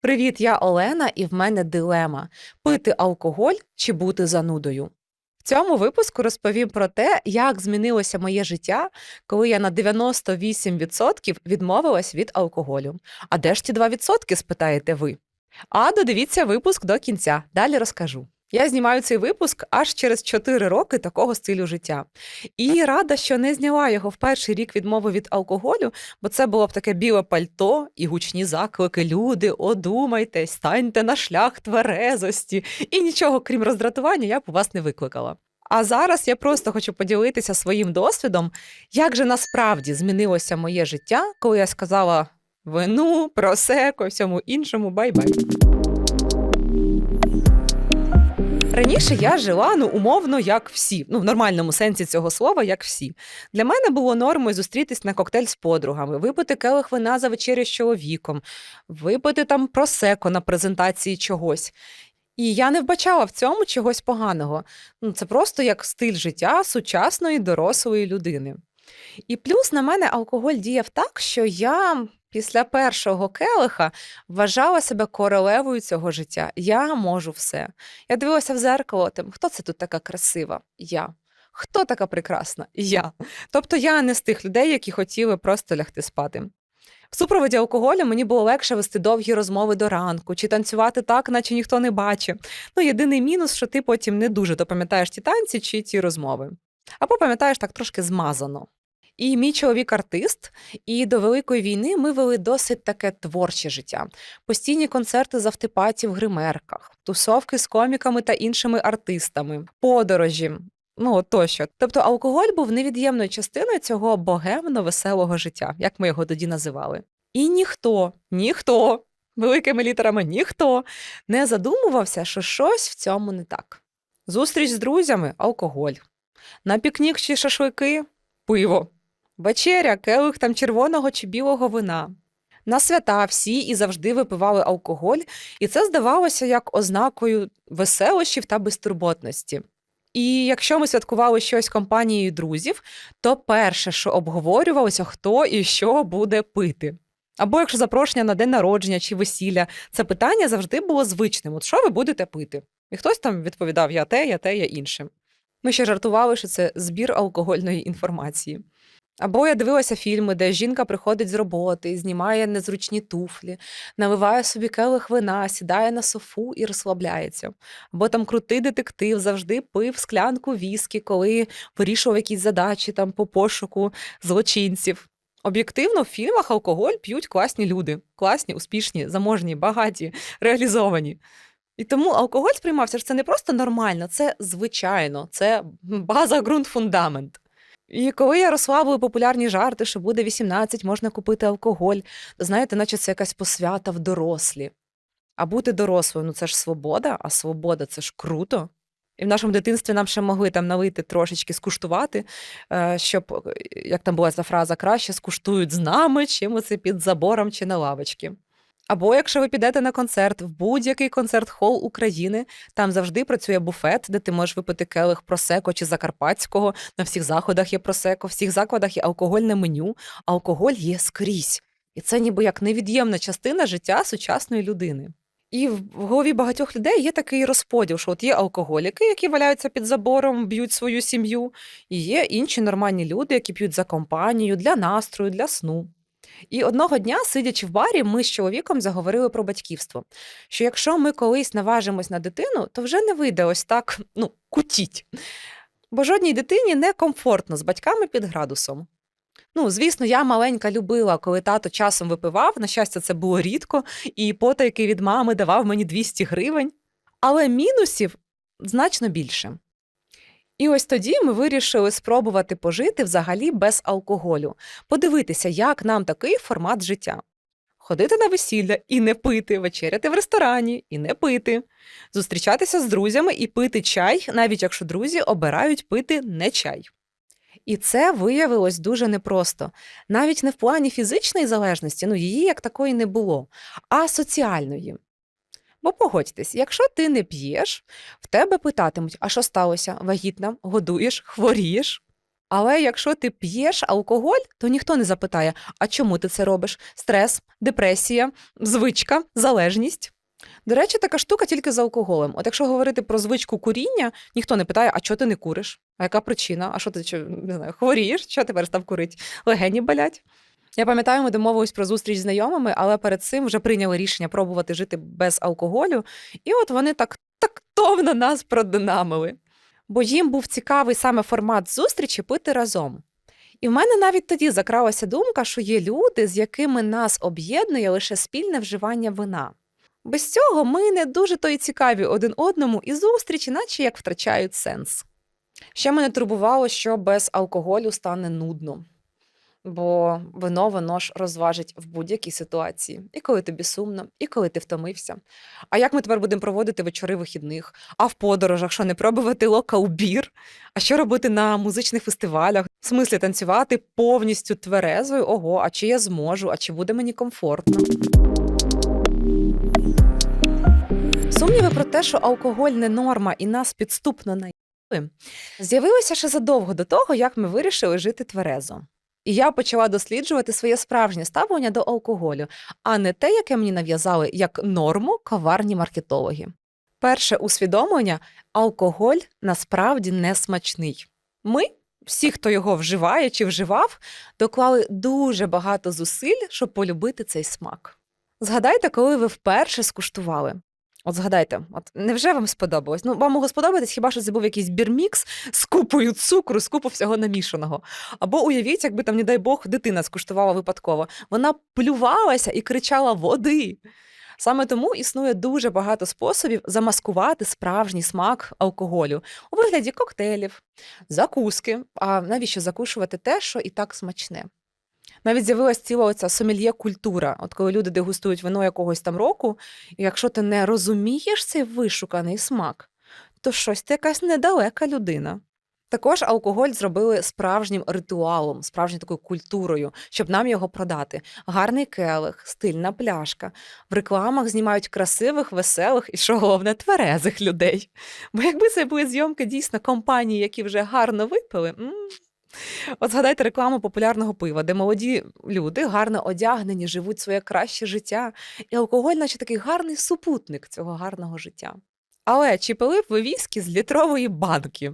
Привіт, я Олена, і в мене дилема: пити алкоголь чи бути занудою. В цьому випуску розповім про те, як змінилося моє життя, коли я на 98% відмовилась від алкоголю. А де ж ті 2%, спитаєте ви? А додивіться випуск до кінця. Далі розкажу. Я знімаю цей випуск аж через 4 роки такого стилю життя. І рада, що не зняла його в перший рік відмови від алкоголю, бо це було б таке біле пальто і гучні заклики. Люди, одумайтесь, станьте на шлях тверезості. І нічого, крім роздратування, я б у вас не викликала. А зараз я просто хочу поділитися своїм досвідом, як же насправді змінилося моє життя, коли я сказала вину, просеко, всьому іншому бай-бай. Раніше я жила ну умовно як всі, ну в нормальному сенсі цього слова, як всі. Для мене було нормою зустрітись на коктейль з подругами, випити келих вина за вечерю з чоловіком, випити там просеко на презентації чогось. І я не вбачала в цьому чогось поганого. Ну, це просто як стиль життя сучасної дорослої людини. І плюс на мене алкоголь діяв так, що я після першого келиха вважала себе королевою цього життя. Я можу все. Я дивилася в зеркало, тим, хто це тут така красива? Я. Хто така прекрасна? Я. Тобто я не з тих людей, які хотіли просто лягти спати. В супроводі алкоголю мені було легше вести довгі розмови до ранку чи танцювати так, наче ніхто не бачив. Ну, єдиний мінус, що ти потім не дуже допам'ятаєш ті танці чи ті розмови. Або пам'ятаєш так трошки змазано. І мій чоловік артист, і до Великої війни ми вели досить таке творче життя. Постійні концерти з автопаті в гримерках, тусовки з коміками та іншими артистами, подорожі. Ну тощо. Тобто алкоголь був невід'ємною частиною цього богемно-веселого життя, як ми його тоді називали. І ніхто, ніхто, великими літерами ніхто не задумувався, що щось в цьому не так. Зустріч з друзями алкоголь. На пікнік чи шашлики пиво. Вечеря, келих там червоного чи білого вина. На свята всі і завжди випивали алкоголь, і це здавалося як ознакою веселощів та безтурботності. І якщо ми святкували щось компанією друзів, то перше, що обговорювалося, хто і що буде пити. Або якщо запрошення на день народження чи весілля, це питання завжди було звичним: от що ви будете пити? І хтось там відповідав: я те, я те, я інше. Ми ще жартували, що це збір алкогольної інформації. Або я дивилася фільми, де жінка приходить з роботи, знімає незручні туфлі, наливає собі келих вина, сідає на софу і розслабляється. Або там крутий детектив завжди пив склянку віскі, коли вирішував якісь задачі там по пошуку злочинців. Об'єктивно, в фільмах алкоголь п'ють класні люди, класні, успішні, заможні, багаті, реалізовані. І тому алкоголь сприймався, що це не просто нормально, це звичайно, це база, ґрунт, фундамент. І коли я розслабила популярні жарти, що буде 18, можна купити алкоголь, знаєте, наче це якась посвята в дорослі. А бути дорослою ну це ж свобода, а свобода це ж круто. І в нашому дитинстві нам ще могли там налити трошечки скуштувати, е, щоб, як там була ця фраза, краще скуштують з нами, чим оце під забором чи на лавочці. Або якщо ви підете на концерт в будь-який концерт-хол України, там завжди працює буфет, де ти можеш випити келих просеко чи закарпатського. На всіх заходах є просеко, в всіх закладах є алкогольне меню, алкоголь є скрізь. І це ніби як невід'ємна частина життя сучасної людини. І в голові багатьох людей є такий розподіл, що от є алкоголіки, які валяються під забором, б'ють свою сім'ю, і є інші нормальні люди, які п'ють за компанію, для настрою, для сну. І одного дня, сидячи в барі, ми з чоловіком заговорили про батьківство. Що якщо ми колись наважимось на дитину, то вже не вийде ось так ну, кутіть. Бо жодній дитині не комфортно з батьками під градусом. Ну, звісно, я маленька любила, коли тато часом випивав. На щастя, це було рідко, і потайки від мами давав мені 200 гривень. Але мінусів значно більше. І ось тоді ми вирішили спробувати пожити взагалі без алкоголю, подивитися, як нам такий формат життя. Ходити на весілля і не пити, вечеряти в ресторані і не пити, зустрічатися з друзями і пити чай, навіть якщо друзі обирають пити не чай. І це виявилось дуже непросто, навіть не в плані фізичної залежності, ну її як такої не було, а соціальної. Бо погодьтесь, якщо ти не п'єш, в тебе питатимуть, а що сталося? Вагітна, годуєш, хворієш. Але якщо ти п'єш алкоголь, то ніхто не запитає, а чому ти це робиш? Стрес, депресія, звичка, залежність. До речі, така штука тільки з алкоголем. От якщо говорити про звичку куріння, ніхто не питає, а чого ти не куриш? А яка причина? А що ти не знаю, хворієш? Що тепер став курити? Легені болять? Я пам'ятаю, ми домовились про зустріч з знайомими, але перед цим вже прийняли рішення пробувати жити без алкоголю. І от вони так тактовно нас продинамили. Бо їм був цікавий саме формат зустрічі пити разом. І в мене навіть тоді закралася думка, що є люди, з якими нас об'єднує лише спільне вживання вина. Без цього ми не дуже то й цікаві один одному, і зустрічі, наче як втрачають сенс. Ще мене турбувало, що без алкоголю стане нудно, бо вино воно ж розважить в будь-якій ситуації, і коли тобі сумно, і коли ти втомився. А як ми тепер будемо проводити вечори вихідних? А в подорожах, що не пробувати локал-бір? А що робити на музичних фестивалях? В смислі танцювати повністю тверезою? Ого, а чи я зможу, а чи буде мені комфортно? Сумніви про те, що алкоголь не норма і нас підступно наїли, з'явилися ще задовго до того, як ми вирішили жити тверезо. І я почала досліджувати своє справжнє ставлення до алкоголю, а не те, яке мені нав'язали як норму коварні маркетологи. Перше усвідомлення алкоголь насправді не смачний. Ми, всі, хто його вживає чи вживав, доклали дуже багато зусиль, щоб полюбити цей смак. Згадайте, коли ви вперше скуштували. От згадайте, от невже вам сподобалось? Ну, вам могло сподобатись, хіба що це був якийсь бірмікс з купою цукру, з купу всього намішаного. Або уявіть, якби там, не дай Бог, дитина скуштувала випадково. Вона плювалася і кричала води. Саме тому існує дуже багато способів замаскувати справжній смак алкоголю у вигляді коктейлів, закуски. А навіщо закушувати те, що і так смачне? Навіть з'явилась ціла оця сомельє культура. От коли люди дегустують вино якогось там року, і якщо ти не розумієш цей вишуканий смак, то щось ти якась недалека людина. Також алкоголь зробили справжнім ритуалом, справжньою такою культурою, щоб нам його продати. Гарний келих, стильна пляшка. В рекламах знімають красивих, веселих і, що головне, тверезих людей. Бо якби це були зйомки дійсно компанії, які вже гарно випили. м От згадайте рекламу популярного пива, де молоді люди гарно одягнені, живуть своє краще життя, і алкоголь, наче такий гарний супутник цього гарного життя. Але чи пили б ви віскі з літрової банки?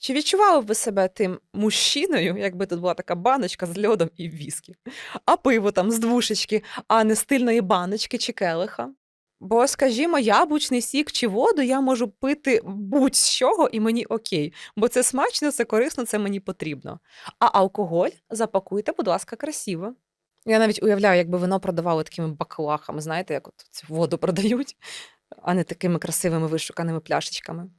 Чи відчували б ви себе тим мужчиною, якби тут була така баночка з льодом і віскі, а пиво там з двушечки, а не стильної баночки чи келиха? Бо, скажімо, яблучний сік чи воду я можу пити будь-з чого, і мені окей, бо це смачно, це корисно, це мені потрібно. А алкоголь запакуйте, будь ласка, красиво. Я навіть уявляю, якби вино продавали такими баклахами, знаєте, як от цю воду продають, а не такими красивими вишуканими пляшечками.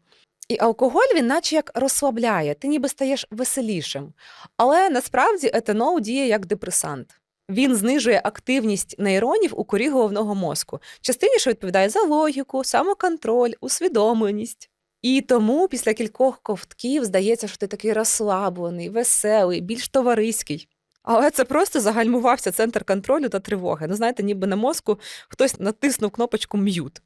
І алкоголь він наче як розслабляє, ти ніби стаєш веселішим. Але насправді етанол діє як депресант. Він знижує активність нейронів у корі головного мозку, частині, що відповідає за логіку, самоконтроль, усвідомленість. І тому після кількох ковтків здається, що ти такий розслаблений, веселий, більш товариський. Але це просто загальмувався центр контролю та тривоги. Ну, знаєте, ніби на мозку хтось натиснув кнопочку м'ют.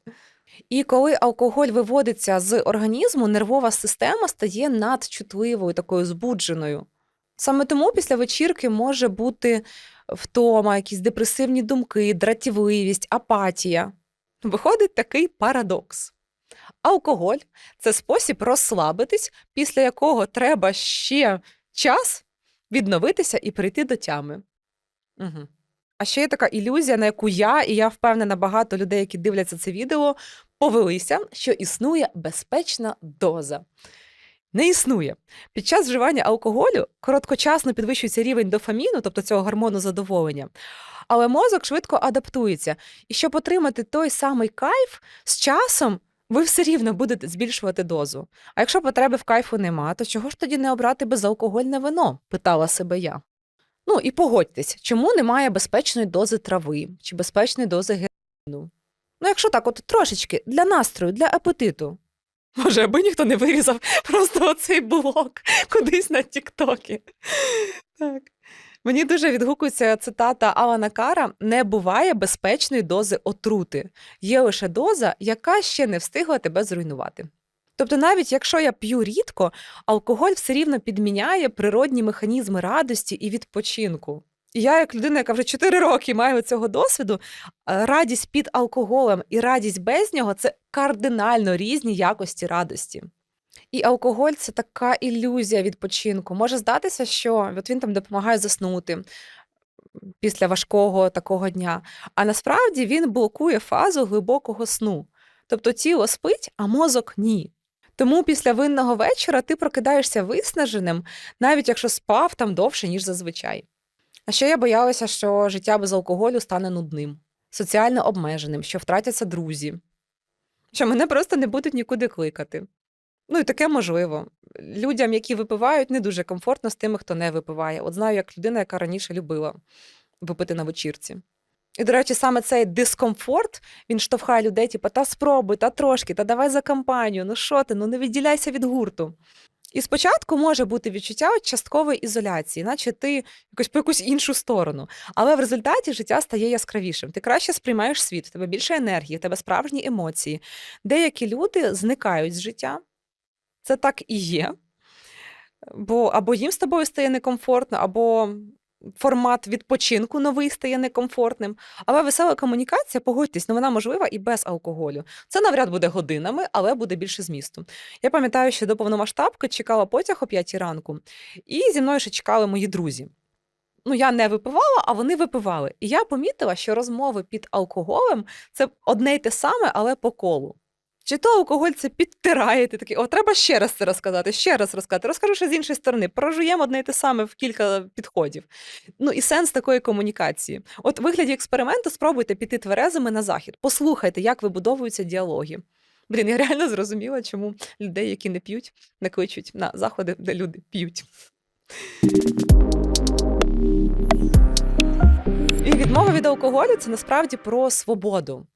І коли алкоголь виводиться з організму, нервова система стає надчутливою, такою збудженою. Саме тому після вечірки може бути втома, якісь депресивні думки, дратівливість, апатія. Виходить такий парадокс. Алкоголь це спосіб розслабитись, після якого треба ще час відновитися і прийти до тями. Угу. А ще є така ілюзія, на яку я, і я впевнена, багато людей, які дивляться це відео, повелися, що існує безпечна доза. Не існує. Під час вживання алкоголю короткочасно підвищується рівень дофаміну, тобто цього гормону задоволення, але мозок швидко адаптується. І щоб отримати той самий кайф, з часом ви все рівно будете збільшувати дозу. А якщо потреби в кайфу нема, то чого ж тоді не обрати безалкогольне вино? питала себе я. Ну і погодьтесь, чому немає безпечної дози трави чи безпечної дози героїну? Ну, якщо так, от трошечки для настрою, для апетиту. Може, аби ніхто не вирізав просто оцей блок кудись на Тіктокі. Так. Мені дуже відгукується цитата Алана Кара: не буває безпечної дози отрути. Є лише доза, яка ще не встигла тебе зруйнувати. Тобто, навіть якщо я п'ю рідко, алкоголь все рівно підміняє природні механізми радості і відпочинку. Я, як людина, яка вже 4 роки має цього досвіду, е, радість під алкоголем і радість без нього це кардинально різні якості радості. І алкоголь це така ілюзія відпочинку. Може здатися, що от він там допомагає заснути після важкого такого дня. А насправді він блокує фазу глибокого сну. Тобто тіло спить, а мозок ні. Тому після винного вечора ти прокидаєшся виснаженим, навіть якщо спав там довше, ніж зазвичай. А ще я боялася, що життя без алкоголю стане нудним, соціально обмеженим, що втратяться друзі, що мене просто не будуть нікуди кликати. Ну і таке можливо. Людям, які випивають, не дуже комфортно з тими, хто не випиває. От знаю, як людина, яка раніше любила випити на вечірці. І, до речі, саме цей дискомфорт він штовхає людей, типу, та спробуй, та трошки, та давай за компанію, ну що ти, ну не відділяйся від гурту. І спочатку може бути відчуття часткової ізоляції, наче ти якось по якусь іншу сторону. Але в результаті життя стає яскравішим. Ти краще сприймаєш світ, в тебе більше енергії, в тебе справжні емоції. Деякі люди зникають з життя. Це так і є. Бо або їм з тобою стає некомфортно, або формат відпочинку новий стає некомфортним. Але весела комунікація, погодьтесь, ну вона можлива і без алкоголю. Це навряд буде годинами, але буде більше змісту. Я пам'ятаю, що до повномасштабки чекала потяг о 5 ранку, і зі мною ще чекали мої друзі. Ну, я не випивала, а вони випивали. І я помітила, що розмови під алкоголем це одне й те саме, але по колу. Чи то алкоголь це підтирає, ти такий, о, треба ще раз це розказати, ще раз розказати. Розкажу ще з іншої сторони, прожуємо одне й те саме в кілька підходів. Ну і сенс такої комунікації. От в вигляді експерименту спробуйте піти тверезими на захід. Послухайте, як вибудовуються діалоги. Блін, я реально зрозуміла, чому людей, які не п'ють, не кличуть на заходи, де люди п'ють. І відмова від алкоголю це насправді про свободу.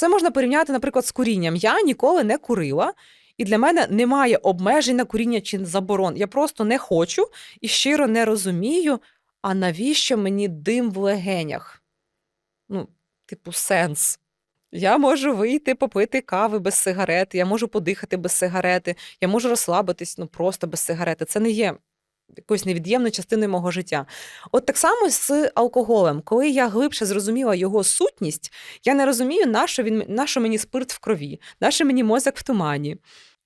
Це можна порівняти, наприклад, з курінням. Я ніколи не курила, і для мене немає обмежень на куріння чи заборон. Я просто не хочу і щиро не розумію, а навіщо мені дим в легенях? Ну, типу, сенс. Я можу вийти попити кави без сигарети, я можу подихати без сигарети, я можу розслабитись ну, просто без сигарети. Це не є якоюсь невід'ємною частиною мого життя. От так само з алкоголем. Коли я глибше зрозуміла його сутність, я не розумію, на що він на мені спирт в крові, на мені мозок в тумані.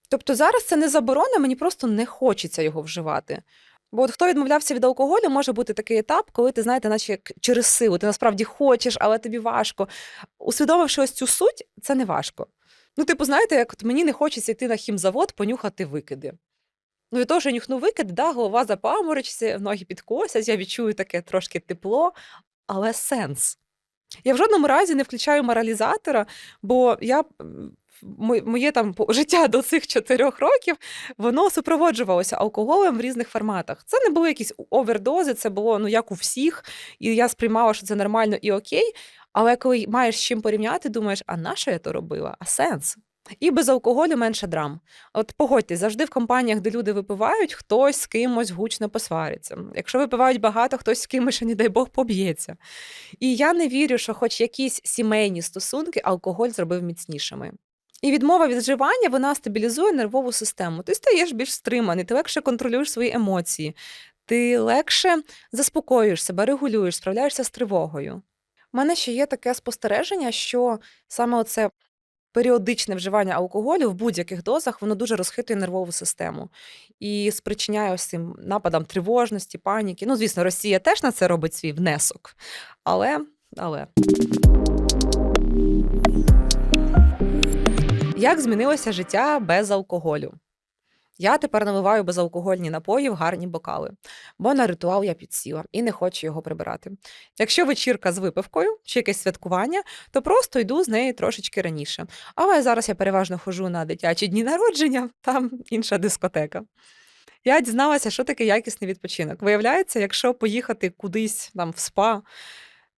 Тобто зараз це не заборона, мені просто не хочеться його вживати. Бо от хто відмовлявся від алкоголю, може бути такий етап, коли ти знаєте, наче як через силу, ти насправді хочеш, але тобі важко. Усвідомивши ось цю суть, це не важко. Ну, типу, знаєте, як от мені не хочеться йти на хімзавод, понюхати викиди. Ну, від того, що нюхну викид, да, голова запаморочиться, ноги підкосять, я відчую таке трошки тепло, але сенс. Я в жодному разі не включаю моралізатора, бо я моє там життя до цих чотирьох років воно супроводжувалося алкоголем в різних форматах. Це не були якісь овердози, це було ну як у всіх, і я сприймала, що це нормально і окей. Але коли маєш з чим порівняти, думаєш, а на що я то робила? А сенс? І без алкоголю менше драм. От погодьтесь, завжди в компаніях, де люди випивають, хтось з кимось гучно посвариться. Якщо випивають багато, хтось з кимось, не дай Бог, поб'ється. І я не вірю, що хоч якісь сімейні стосунки алкоголь зробив міцнішими. І відмова від вживання вона стабілізує нервову систему. Ти стаєш більш стриманий, ти легше контролюєш свої емоції, ти легше заспокоюєш себе, регулюєш, справляєшся з тривогою. У мене ще є таке спостереження, що саме оце періодичне вживання алкоголю в будь-яких дозах воно дуже розхитує нервову систему і спричиняє ось цим нападам тривожності, паніки. Ну, звісно, Росія теж на це робить свій внесок. Але, але. Як змінилося життя без алкоголю? Я тепер наливаю безалкогольні напої в гарні бокали, бо на ритуал я підсіла і не хочу його прибирати. Якщо вечірка з випивкою чи якесь святкування, то просто йду з неї трошечки раніше. Але зараз я переважно хожу на дитячі дні народження, там інша дискотека. Я дізналася, що таке якісний відпочинок. Виявляється, якщо поїхати кудись там в спа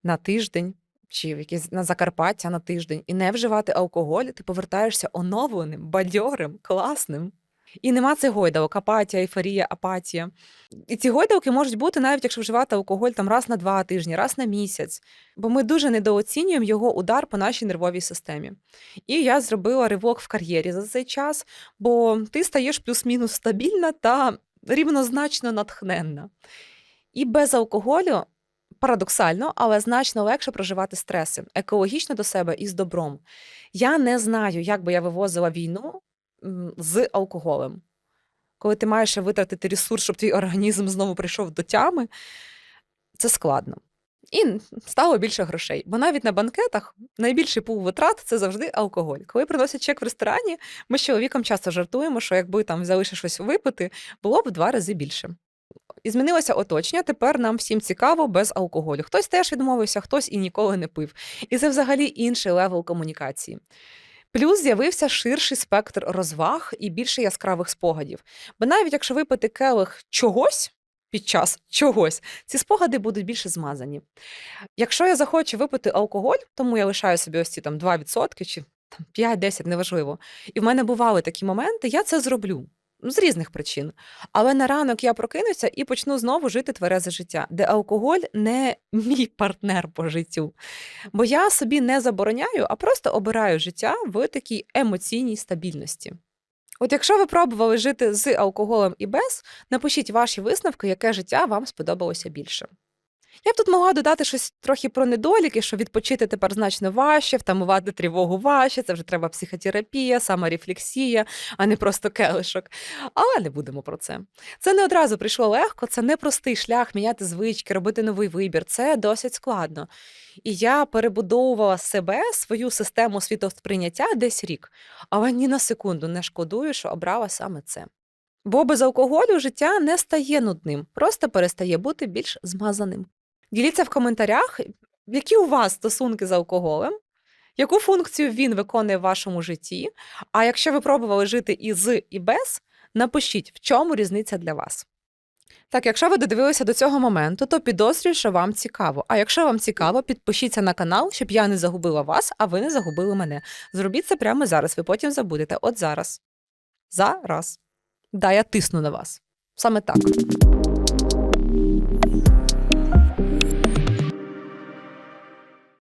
на тиждень чи в якесь на Закарпаття на тиждень і не вживати алкоголь, ти повертаєшся оновленим, бадьорим, класним. І нема цих гойдавок, апатія, ейфорія, апатія. І ці гойдавки можуть бути навіть якщо вживати алкоголь там раз на два тижні, раз на місяць. Бо ми дуже недооцінюємо його удар по нашій нервовій системі. І я зробила ривок в кар'єрі за цей час, бо ти стаєш плюс-мінус стабільна та рівнозначно натхненна. І без алкоголю Парадоксально, але значно легше проживати стреси, екологічно до себе і з добром. Я не знаю, як би я вивозила війну з алкоголем. Коли ти маєш витратити ресурс, щоб твій організм знову прийшов до тями, це складно. І стало більше грошей. Бо навіть на банкетах найбільший пул витрат це завжди алкоголь. Коли приносять чек в ресторані, ми з чоловіком часто жартуємо, що якби там взяли ще щось випити, було б в два рази більше. І змінилося оточення. Тепер нам всім цікаво без алкоголю. Хтось теж відмовився, хтось і ніколи не пив. І це взагалі інший левел комунікації. Плюс з'явився ширший спектр розваг і більше яскравих спогадів. Бо навіть якщо випити келих чогось під час чогось, ці спогади будуть більше змазані. Якщо я захочу випити алкоголь, тому я лишаю собі ось ці там 2% чи там 5-10, неважливо. І в мене бували такі моменти, я це зроблю. З різних причин. Але на ранок я прокинуся і почну знову жити тверезе життя, де алкоголь не мій партнер по життю. Бо я собі не забороняю, а просто обираю життя в такій емоційній стабільності. От якщо ви пробували жити з алкоголем і без, напишіть ваші висновки, яке життя вам сподобалося більше. Я б тут могла додати щось трохи про недоліки, що відпочити тепер значно важче, втамувати тривогу важче, це вже треба психотерапія, саморефлексія, а не просто келишок. Але не будемо про це. Це не одразу прийшло легко, це не простий шлях міняти звички, робити новий вибір. Це досить складно. І я перебудовувала себе, свою систему світосприйняття десь рік, але ні на секунду не шкодую, що обрала саме це. Бо без алкоголю життя не стає нудним, просто перестає бути більш змазаним. Діліться в коментарях, які у вас стосунки з алкоголем, яку функцію він виконує в вашому житті. А якщо ви пробували жити і з, і без, напишіть, в чому різниця для вас. Так, якщо ви додивилися до цього моменту, то підозрюю, що вам цікаво. А якщо вам цікаво, підпишіться на канал, щоб я не загубила вас, а ви не загубили мене. Зробіть це прямо зараз, ви потім забудете. От зараз. Зараз. Да, я тисну на вас. Саме так.